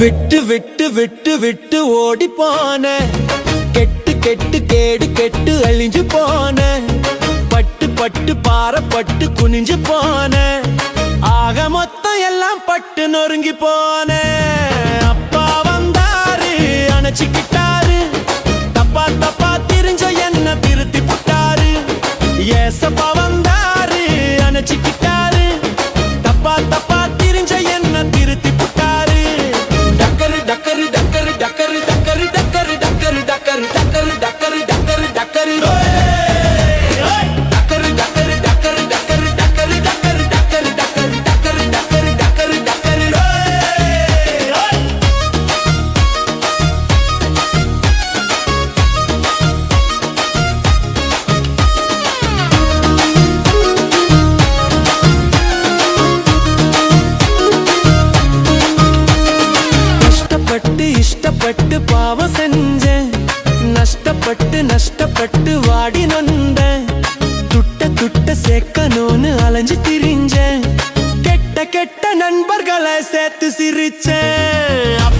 விட்டு விட்டு விட்டு விட்டு ஓடி போன கெட்டு கெட்டு கேடு கெட்டு அழிஞ்சு போன. பட்டு பட்டு பாற பட்டு குனிஞ்சு போன. ஆக மொத்தம் எல்லாம் பட்டு நொறுங்கி போன. அப்பா வந்தாரு அணைச்சிக்கிட்டாரு. தப்பா தப்பா தெரிஞ்ச என்ன திருத்தி புட்டாரு. ஏசப்பா கஷ்டப்பட்டு பாவம் செஞ்சேன். நஷ்டப்பட்டு நஷ்டப்பட்டு வாடி நொண்ட துட்ட துட்ட சேர்க்கணும்னு அலைஞ்சு திரிஞ்சேன். கெட்ட கெட்ட நண்பர்களை சேர்த்து சிரிச்சேன்.